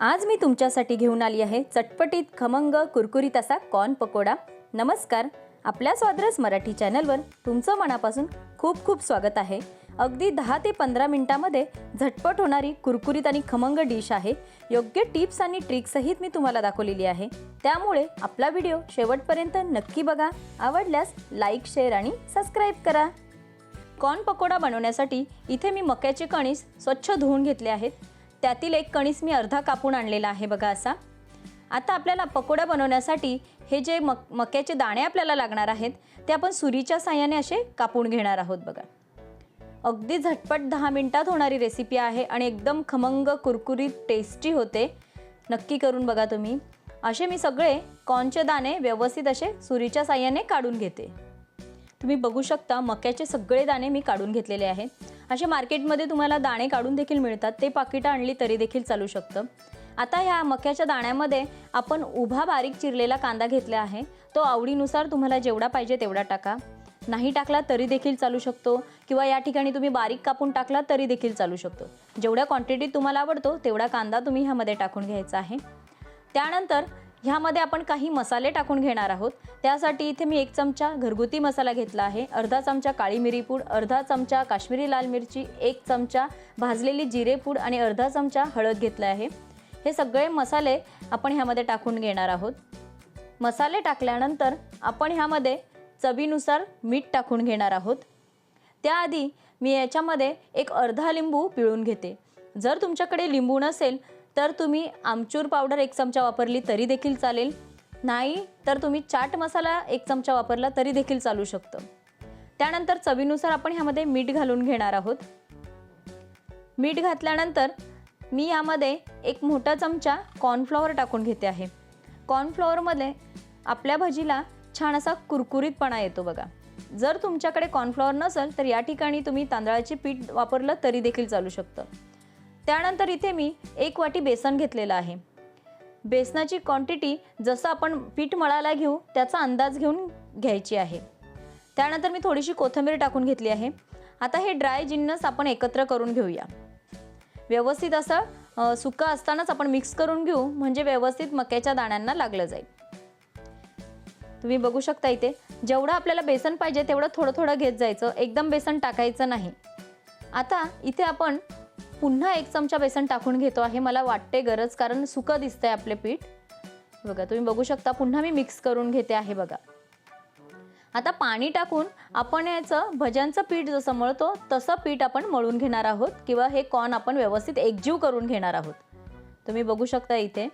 आज मी तुमच्यासाठी घेऊन आली आहे चटपटीत खमंग कुरकुरीत असा कॉर्न पकोडा. नमस्कार. आपल्या स्वाद्रस मराठी चॅनलवर तुमचं मनापासून खूप खूप स्वागत आहे. अगदी दहा ते पंधरा मिनिटामध्ये झटपट होणारी कुरकुरीत आणि खमंग डिश आहे. योग्य टिप्स आणि ट्रिक्ससहित मी तुम्हाला दाखवलेली आहे. त्यामुळे आपला व्हिडिओ शेवटपर्यंत नक्की बघा. आवडल्यास लाईक शेअर आणि सबस्क्राईब करा. कॉर्न पकोडा बनवण्यासाठी इथे मी मक्याचे कणीस स्वच्छ धुवून घेतले आहेत. त्यातील एक कणीस मी अर्धा कापून आणलेला आहे बघा असा. आता आपल्याला पकोडा बनवण्यासाठी हे जे मक मक्याचे दाणे आपल्याला लागणार आहेत ते आपण सुरीच्या साह्याने असे कापून घेणार आहोत बघा. अगदी झटपट दहा मिनटात होणारी रेसिपी आहे आणि एकदम खमंग कुरकुरीत टेस्टी होते. नक्की करून बघा तुम्ही. असे मी सगळे कॉर्नचे दाणे व्यवस्थित असे सुरीच्या साह्याने काढून घेते. तुम्ही बघू शकता मक्याचे सगळे दाणे मी काढून घेतलेले आहेत. असे मार्केटमध्ये तुम्हाला दाणे काढून देखील मिळतात. ते पाकिटं आणली तरी देखील चालू शकतं. आता ह्या मक्याच्या दाण्यामध्ये आपण उभा बारीक चिरलेला कांदा घेतला आहे. तो आवडीनुसार तुम्हाला जेवढा पाहिजे तेवढा टाका. नाही टाकला तरी देखील चालू शकतो. किंवा या ठिकाणी तुम्ही बारीक कापून टाकला तरी देखील चालू शकतो. जेवढ्या क्वांटिटीत तुम्हाला आवडतो तेवढा कांदा तुम्ही ह्यामध्ये टाकून घ्यायचा आहे. त्यानंतर ह्यामध्ये आपण काही मसाले टाकून घेणार आहोत. त्यासाठी इथे मी एक चमचा घरगुती मसाला घेतला आहे. अर्धा चमचा काळी मिरी पूड अर्धा चमचा काश्मीरी लाल मिरची एक चमचा भाजलेली जिरे पूड आणि अर्धा चमचा हळद घेतला आहे. हे सगळे मसाले आपण ह्यामध्ये टाकून घेणार आहोत. मसाले टाकल्यानंतर आपण ह्यामध्ये चवीनुसार मीठ टाकून घेणार आहोत. त्याआधी मी याच्यामध्ये एक अर्धा लिंबू पिळून घेते. जर तुमच्याकडे लिंबू नसेल तर तुम्ही आमचूर पावडर एक चमचा वापरली तरी देखील चालेल. नाही तर तुम्ही चाट मसाला एक चमचा वापरला तरी देखील चालू शकतं. त्यानंतर चवीनुसार आपण ह्यामध्ये मीठ घालून घेणार आहोत. मीठ घातल्यानंतर मी यामध्ये एक मोठा चमचा कॉर्नफ्लॉवर टाकून घेते आहे. कॉर्नफ्लॉवरमध्ये आपल्या भजीला छान असा कुरकुरीतपणा येतो बघा. जर तुमच्याकडे कॉर्नफ्लॉवर नसेल तर या ठिकाणी तुम्ही तांदळाचे पीठ वापरलं तरी देखील चालू शकतं. त्यानंतर इथे मी एक वाटी बेसन घेतलेलं आहे. बेसनाची क्वांटिटी जसं आपण पीठ मळायला घेऊ त्याचा अंदाज घेऊन घ्यायची आहे. त्यानंतर मी थोडीशी कोथिंबीर टाकून घेतली आहे. आता हे ड्राय जिन्नस आपण एकत्र करून घेऊया. व्यवस्थित असं सुकं असतानाच आपण मिक्स करून घेऊ म्हणजे व्यवस्थित मक्याच्या दाण्यांना लागलं जाईल. तुम्ही बघू शकता इथे जेवढं आपल्याला बेसन पाहिजे तेवढं थोडं थोडं घेत जायचं एकदम बेसन टाकायचं नाही. आता इथे आपण पुन्हा एक चमचा बेसन टाकून घेतो आहे मला वाटते गरज कारण सुकं दिसतंय आपले पीठ. बघा तुम्ही बघू शकता पुन्हा मी मिक्स करून घेते आहे बघा. आता पाणी टाकून आपण याचं भज्यांचं पीठ जसं मळतो तसं पीठ आपण मळून घेणार आहोत किंवा हे कॉर्न आपण व्यवस्थित एकजीव करून घेणार आहोत. तुम्ही बघू शकता इथे.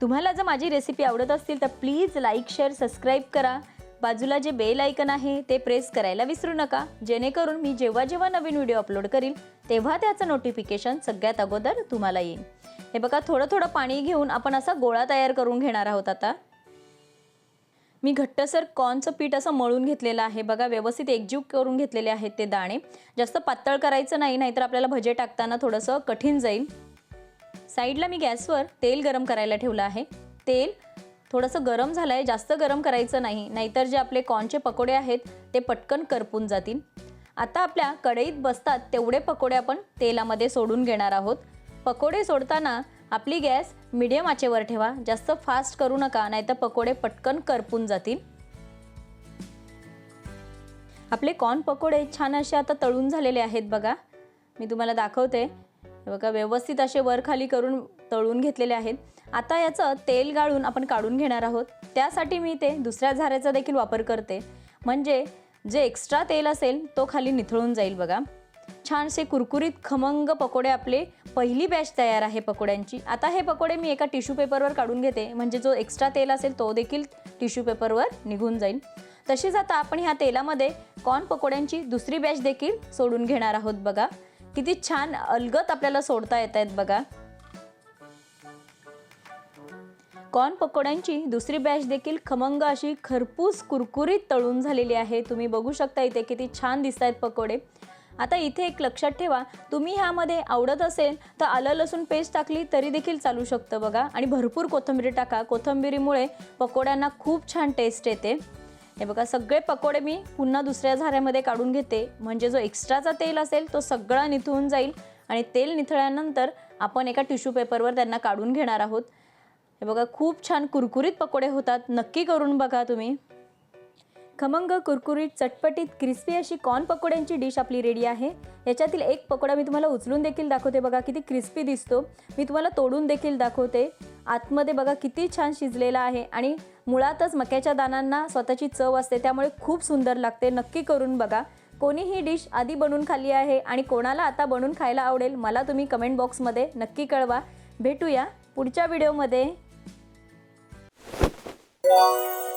तुम्हाला जर माझी रेसिपी आवडत असतील तर प्लीज लाईक शेअर सबस्क्राईब करा. बाजूला जे बेल आयकन आहे ते प्रेस करायला विसरू नका. जेणेकरून मी जेव्हा जेव्हा नवीन व्हिडिओ अपलोड करील तेव्हा त्याचं नोटिफिकेशन सगळ्यात अगोदर तुम्हाला येईल हे बघा थोडं थोडं पाणी घेऊन आपण असा गोळा तयार करून घेणार आहोत आता. मी घट्टसर कॉर्नचं पीठ असं मळून घेतलेलं आहे. बघा व्यवस्थित एकजीव करून घेतलेले आहेत ते दाणे. जास्त पातळ करायचं नाही नाहीतर आपल्याला भजे टाकताना थोडंसं कठीण जाईल. साईडला मी गॅसवर तेल गरम करायला ठेवलं आहे. तेल थोडंसं गरम झालं आहे जास्त गरम करायचं नाही. नाहीतर जे आपले कॉर्नचे पकोडे आहेत ते पटकन करपून जातील. आता आपल्या कढईत बसतात तेवढे पकोडे आपण तेलामध्ये सोडून घेणार आहोत. पकोडे सोडताना आपली गॅस मिडियम आचेवर ठेवा. जास्त फास्ट करू नका नाहीतर पकोडे पटकन करपून जातील. आपले कॉर्न पकोडे छान असे आता तळून झालेले आहेत बघा. मी तुम्हाला दाखवते. बघा व्यवस्थित असे वर खाली करून तळून घेतलेले आहेत. आता याचं तेल गाळून आपण काढून घेणार आहोत. त्यासाठी मी ते दुसऱ्या झाऱ्याचा देखील वापर करते. म्हणजे जे एक्स्ट्रा तेल असेल तो खाली निथळून जाईल बघा. छानसे कुरकुरीत खमंग पकोडे आपले पहिली बॅच तयार आहे पकोड्यांची. आता हे पकोडे मी एका टिश्यू पेपरवर काढून घेते. म्हणजे जो एक्स्ट्रा तेल असेल तो देखील टिश्यू पेपरवर निघून जाईल. तशीच आता आपण ह्या तेलामध्ये कॉर्न पकोड्यांची दुसरी बॅच देखील सोडून घेणार आहोत बघा. किती छान अलगत आपल्याला सोडता येत आहेत बघा. कॉर्न पकोड्यांची दुसरी बॅच देखील खमंग अशी खरपूस कुरकुरीत तळून झालेली आहे. तुम्ही बघू शकता इथे किती छान दिसत आहेत पकोडे. आता इथे एक लक्षात ठेवा तुम्ही ह्यामध्ये आवडत असेल तर आलं लसूण पेस्ट टाकली तरी देखील चालू शकतं बघा. आणि भरपूर कोथंबीर टाका कोथिंबिरीमुळे पकोड्यांना खूप छान टेस्ट येते. हे बघा सगळे पकोडे मी पुन्हा दुसऱ्या झाऱ्यामध्ये काढून घेते. म्हणजे जो एक्स्ट्राचा तेल असेल तो सगळा निथळून जाईल आणि तेल निथळल्यानंतर आपण एका टिश्यू पेपरवर त्यांना काढून घेणार आहोत. हे बघा खूप छान कुरकुरीत पकोडे होतात. नक्की करून बघा तुम्ही. खमंग कुरकुरीत चटपटीत क्रिस्पी अशी कॉर्न पकोड्यांची डिश आपली रेडी आहे. याच्यातील एक पकोडा मी तुम्हाला उचलून देखील दाखवते. बघा किती क्रिस्पी दिसतो. मी तुम्हाला तोडून देखील दाखवते. आतमध्ये बघा किती छान शिजलेला आहे. आणि मुळातच मक्याच्या दानांना स्वतःची चव असते त्यामुळे खूप सुंदर लागते. नक्की करून बघा. कोणी ही डिश आधी बनवून खाल्ली आहे आणि कोणाला आता बनवून खायला आवडेल मला तुम्ही कमेंट बॉक्समध्ये नक्की कळवा. भेटूया पुढच्या व्हिडिओमध्ये 光。